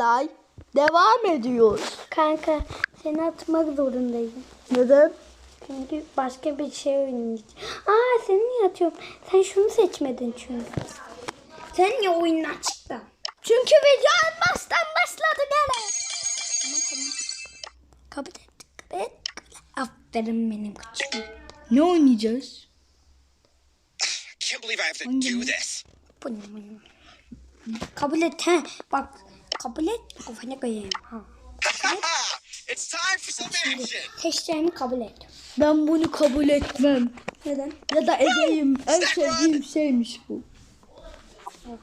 Lay, Devam ediyoruz. Kanka seni atmak zorundayım. Neden? Çünkü başka bir şey oynayacağım. Aa seni niye atıyorum? Sen şunu seçmedin çünkü. Sen niye oyundan çıktın? Çünkü video en baştan başladı gene. Tamam tamam. Kabul et. Kabul et. Aferin benim kıçıma. Ne oynayacağız? can't believe I have to do this. Kabul et he. Bak kabul et. Kafana koyayım. Ha. it's time for some action. Teşlerimi kabul et. Ben bunu kabul etmem. Neden? Ya da edeyim. En sevdiğim şeymiş bu.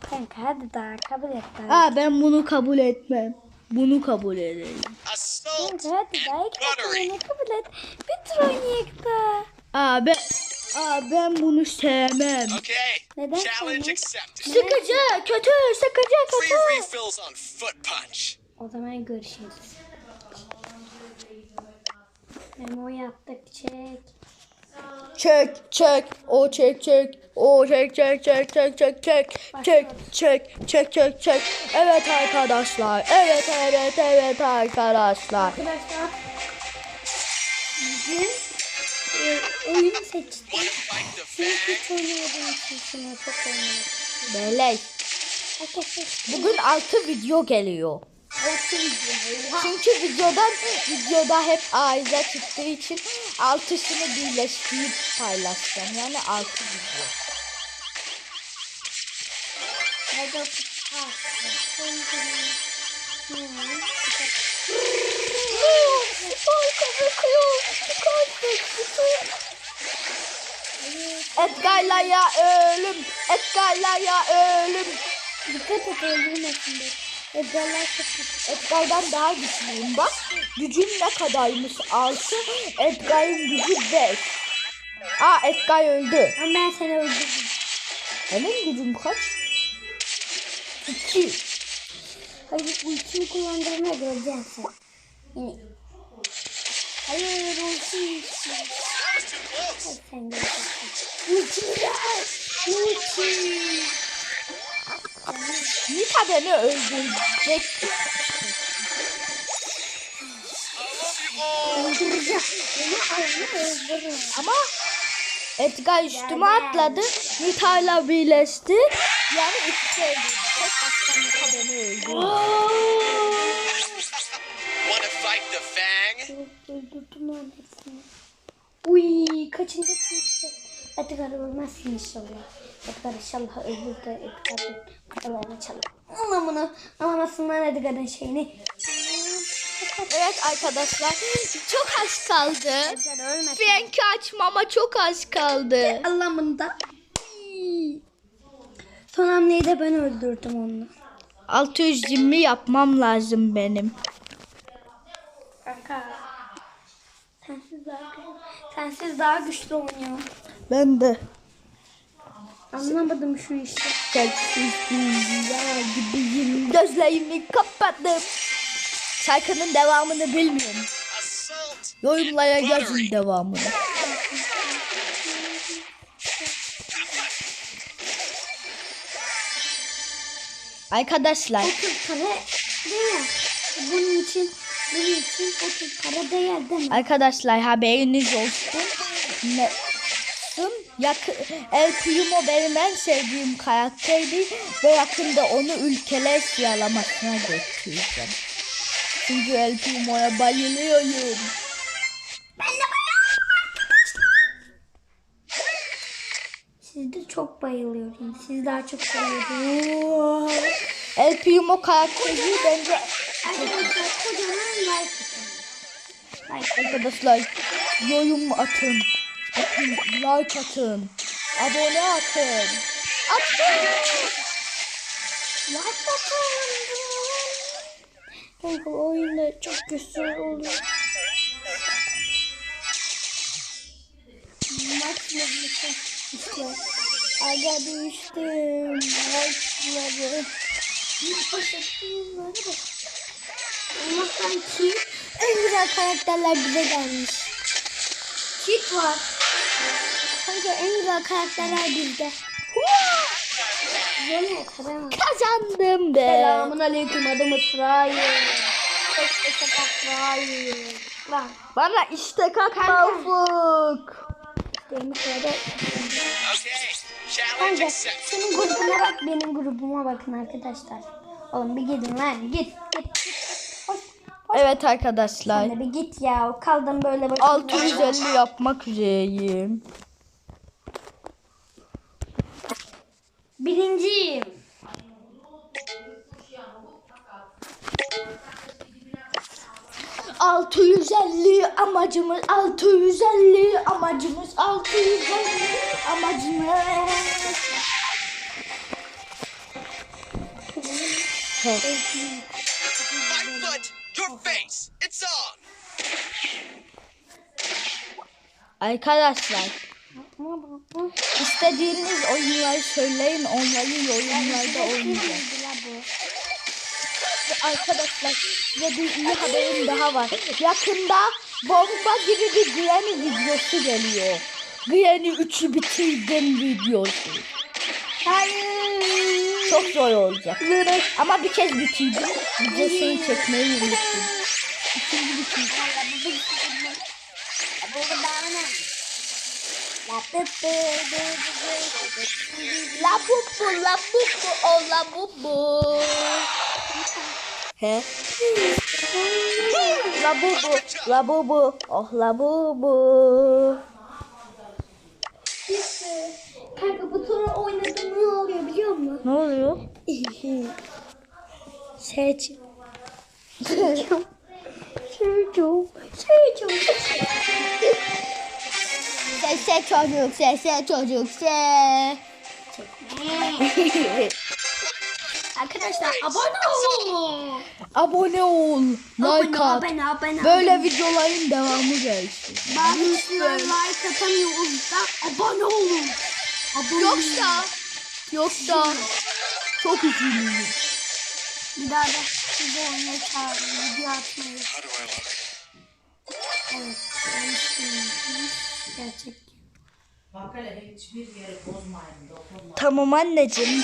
Kanka hadi daha kabul et daha. Aa ben bunu kabul etmem. Bunu kabul edeyim. Kanka hadi daha kabul et. Bir tur da. Aa ben, aa ben bunu sevmem. Okay, Neden accepted. Sıkıcı, kötü, sıkıcı, Free kötü. refills on foot punch. O zaman görüşürüz. Memo yaptık çek. Çek, çek, o çek, çek, o çek, çek, çek, çek, çek, çek, çek, çek, çek, çek, çek. Evet arkadaşlar, evet, evet, evet arkadaşlar. Arkadaşlar e, oyunu seçtim. Çünkü hiç oynamadığım için şuna çok oynadım. Arkadaşlar bugün 6 video geliyor. altı video. Çünkü videodan videoda hep arıza çıktığı için altısını birleştirip paylaşacağım. Yani 6 video. Hadi ha. Edgar'la ya ölüm. Edgar'la ya ölüm. Dikkat et öldürmesin de. Edgar'lar çok güçlü. Edgar'dan daha güçlüyüm bak. Gücüm ne kadarmış 6. Edgar'ın gücü 5. Aa Edgar öldü. Ama ben seni öldürdüm. Benim gücüm kaç? 2. Hayır ultimi kullandığımda göreceğim sen. Yine. Hayır ultimi. Hayır sen göreceksin. Ultimi de al. Ultimi. Nita beni öldürecek. Öldürecek. Beni aldı öldürür. Ama Edgar üstüme atladı. Nita'yla birleşti. Yani iki şey değil beni öldürdü. Wanna fight the fang? Öldürdüm hepsini. Uy kaçıncı kimse? Edgar ölmezsin inşallah. Edgar inşallah ölür de Edgar'ın kafalarını çalır. Anlamını anlamasınlar Edgar'ın şeyini. Evet arkadaşlar çok az kaldı. Edgar ölmesin. Frank'i açmama çok az kaldı. Anlamını da. Son hamleyi de ben öldürdüm onu. 620 yapmam lazım benim. Kanka. Sensiz daha sensiz daha güçlü oynuyor. Ben de. Anlamadım şu işi. Dünya gibiyim. Gözlerimi kapattım. Şarkının devamını bilmiyorum. Yorumlara yazın devamını. Arkadaşlar 30 para mi? Bunun için bunun için 30 para değer değil mi? Arkadaşlar haberiniz olsun. Ne, yakın, El Primo benim en sevdiğim karakterdi ve yakında onu ülkeler sıralamasına götüreceğim. Çünkü El Primo'ya bayılıyorum. Çok bayılıyorum. Siz daha çok bayılıyorum. El Primo karakteri bence Arkadaşlar kocaman like atın. Like arkadaşlar yorum atın. Atın, like atın. Abone atın. Atın. like atın. O oyunda çok güzel olur. Maç mı? İşte. Aga düştüm. Maçları. Başlattılar bak. Allah'tan ki en güzel karakterler bize gelmiş. Kit var. Kanka en güzel karakterler bizde. Kazanamadım. Kazandım be. Selamun aleyküm adım İsrail. Lan Bana istek atma Ufuk. benim sırada. Okay, accepted. senin grubuna bak benim grubuma bakın arkadaşlar. Oğlum bir gidin lan git git. git. Hoş. Evet arkadaşlar. Sen de bir git ya. Kaldım böyle başımda. 650 yapmak üzereyim. Birinciyim. Altı yüz elli amacımız, altı yüz elli amacımız, altı yüz elli amacımız. My foot, your face. It's on. Arkadaşlar istediğiniz oyunları söyleyin onları yorumlarda oynayacağız. Arkadaşlar size bir iyi haberim daha var. Yakında bomba gibi bir Granny videosu geliyor. Granny 3'ü bitirdim videosu. Hayır. Çok zor olacak. Ama bir kez bitirdim. Videosunu çekmeyi unuttum. İkinci bitirdim. La bubu, la bubu, oh la bubu. He? La bubu, la bubu, oh la bubu. Kanka bu turu oynadım ne oluyor biliyor musun? Ne oluyor? Seç. Seçim. Seçim. Seçim. Sese çocuk, sese çocuk, se. Arkadaşlar abone olun. Abone ol, like Abone, at. abone, abone. Böyle videoların devamı gelsin. Bazıları like atamıyor o yüzden abone olun. Abone Yoksa, yoksa çok üzülürüm. Bir daha da sizi oynaya çağırın. Video atmayı. Evet. Gerçek. Bak hele hiçbir yeri bozmayın. Tamam anneciğim.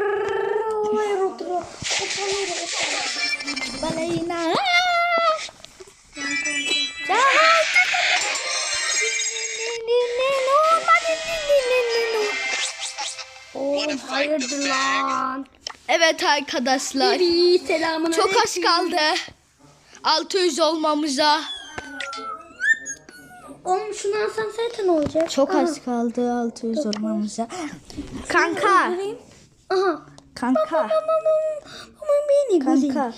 lan. Evet arkadaşlar. İyi selamun Çok az kaldı. 600 olmamıza. Oğlum şunu alsan zaten olacak. Çok az kaldı 600 olmamıza. Kanka. Aha. Kanka. Kanka.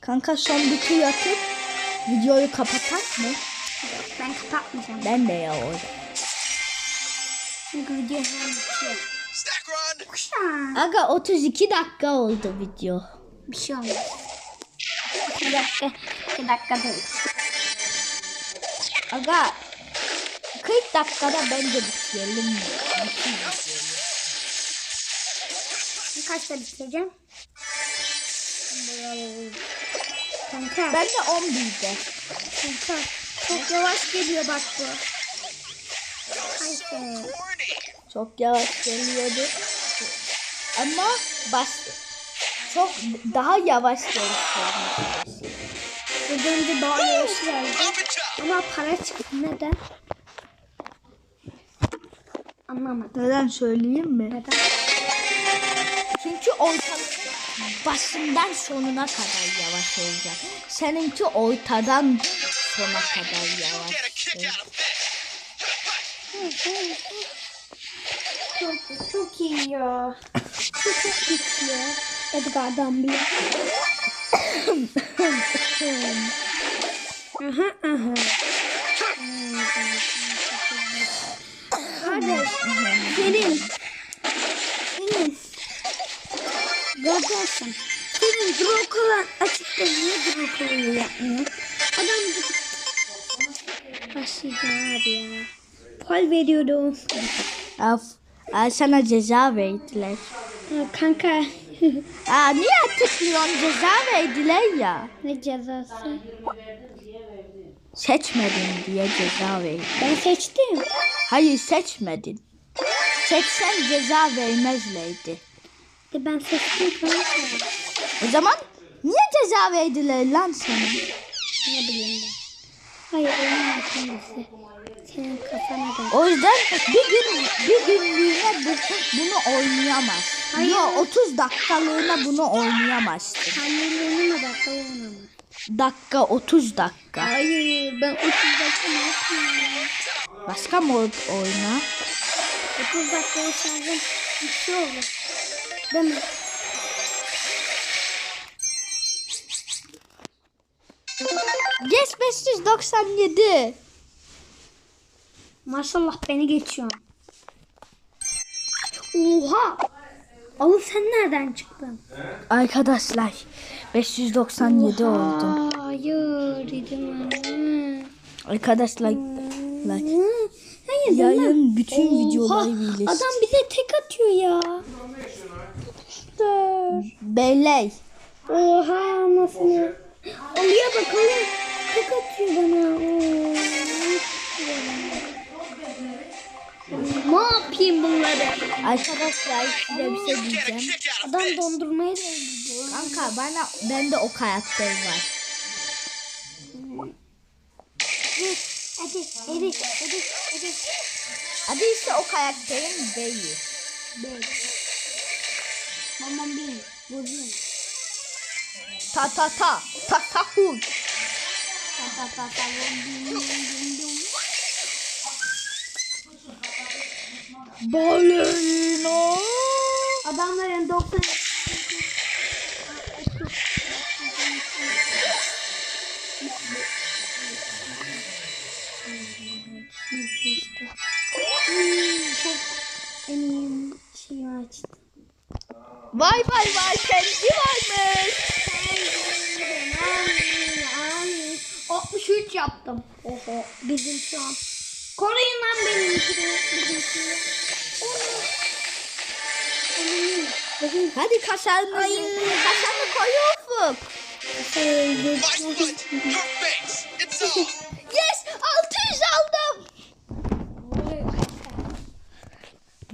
Kanka son bir tur atıp videoyu kapatak mı? Ben kapatmayacağım. Ben de ya orada. Çünkü video hemen bitiyor. Aga 32 dakika oldu video. Bir şey olmaz. Bir dakika. Bir dakika değil. Aga 40 dakikada bence bitirelim. Kaçta bitireceğim? Kanka. Ben de 11'de. Kanka. Çok yavaş geliyor bak bu. Kanka. Çok yavaş geliyordu. Ama bas çok daha yavaş geliyordu. Az önce daha yavaş geldi. Ama para çıktı. Neden? Anlamadım. Neden söyleyeyim mi? Neden? Çünkü ortalık başından sonuna kadar yavaş olacak. Seninki ortadan sona kadar yavaş. get çok, çok iyi ya. Çok güçlü. Edgar'dan bile. aha aha. Kardeş, senin senin Görüyorsun. Senin Drokula açıkta niye Drokula'yı yapmıyor? Adam başlayacağım abi ya. Pol veriyorum. Af. Aa, sana ceza verdiler. Ha, kanka. Aa, niye tıklıyorsun? Ceza verdiler ya. ne cezası? Seçmedin diye ceza verdi. Ben seçtim. Hayır seçmedin. Seçsen ceza vermezlerdi. E ben seçtim kanka. O zaman niye ceza verdiler lan sana? Ne bileyim ben. Hayır kendisi. Senin kafana da. O yüzden bir gün bir günlüğüne bu, bunu oynayamaz. Hayır. Yo 30 dakikalığına bunu oynayamazsın. Annelerini mi bakalım ama? Dakika 30 dakika. Hayır ben 30 dakika ne yapayım? Başka mod oyna. 30 dakikaya şarjım bitiyor olur. Değil mi? Geç 597. Maşallah beni geçiyor. Oha! Oğlum sen nereden çıktın? Arkadaşlar 597 oldu. Hayır dedim anne. Arkadaşlar Hı, Hayır yayın bütün videoları birleştir. Adam bize tek atıyor ya. Dur. Beyler Oha nasıl? Oluyor bakalım. Tek atıyor bana. Oo. Ne yapayım bunları? arkadaşlar size bir şey diyeceğim. Adam dondurmayı da öldürdü. Kanka bana bende o karakter var. Hadi, hadi, hadi, hadi. Adı ise o karakterin değil. Bek. Mamam benim. Bozayım. Ta ta ta ta ta hu. Ta ta ta ta. Bum, bum, bum, bum, bum. Ballerina. Adamların 90 çok şeyi açtı. Vay vay vay kendi varmış. 63 yaptım. Oho bizim şu an. Koruyun lan benimkini. Hadi kaşarını kaşarını koy ufuk. Yes 600 aldım.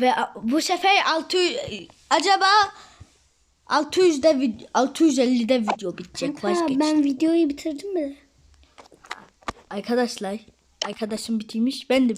Ve bu sefer 600 acaba 600'de vid- 650'de video bitecek Kanka, ben videoyu bitirdim mi? Arkadaşlar arkadaşım bitirmiş ben de